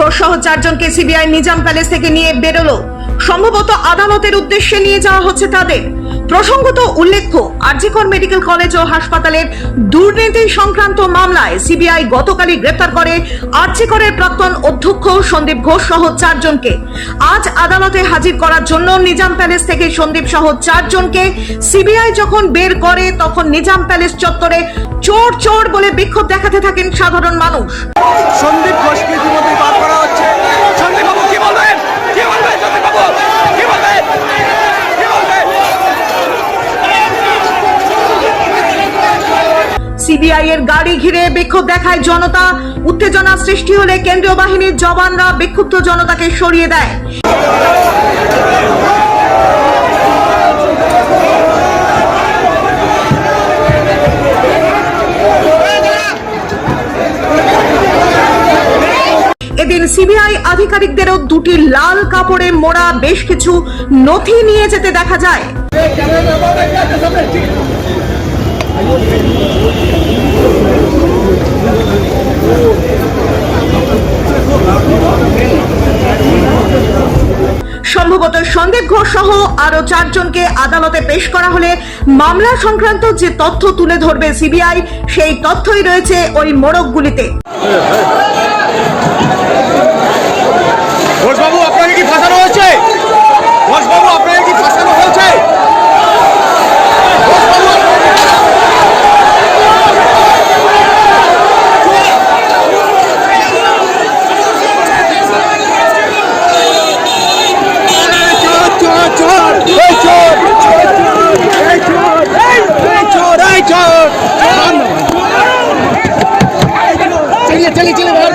ঘোষ সহ চারজনকে CBI Nizam palace থেকে নিয়ে বেরোলো। সম্ভবত আদালতের উদ্দেশ্যে নিয়ে যাওয়া হচ্ছে তাদের। প্রসঙ্গত উল্লেখ্য, আরজিকর মেডিকেল কলেজ ও হাসপাতালের দুর্নীতি সংক্রান্ত মামলায় সিবিআই গতকালই গ্রেপ্তার করে আরজিকরের প্রাক্তন অধ্যক্ষ সন্দীপ ঘোষ সহ চারজনকে। আজ আদালতে হাজির করার জন্য নিজাম প্যালেস থেকে সন্দীপ সহ চারজনকে সিবিআই যখন বের করে, তখন নিজাম প্যালেস চত্বরে চোর চোর বলে বিক্ষোভ দেখাতে থাকেন সাধারণ মানুষ। সন্দীপ ঘোষকে ইতিমধ্যেই সিবিআই এর গাড়ি ঘিরে বিক্ষোভ দেখায় জনতা। উত্তেজনা সৃষ্টি হলে কেন্দ্রীয় বাহিনীর জওয়ানরা বিক্ষুব্ধ জনতাকে সরিয়ে দেয়। এদিন সিবিআই আধিকারিকদেরও দুটি লাল কাপড়ে মোড়া বেশ কিছু নথি নিয়ে যেতে দেখা যায়। সম্ভবত সন্দীপ ঘোষ সহ আরও চারজনকে আদালতে পেশ করা হলে মামলা সংক্রান্ত যে তথ্য তুলে ধরবে সিবিআই, সেই তথ্যই রয়েছে ওই মোড়কগুলিতে। 这里进来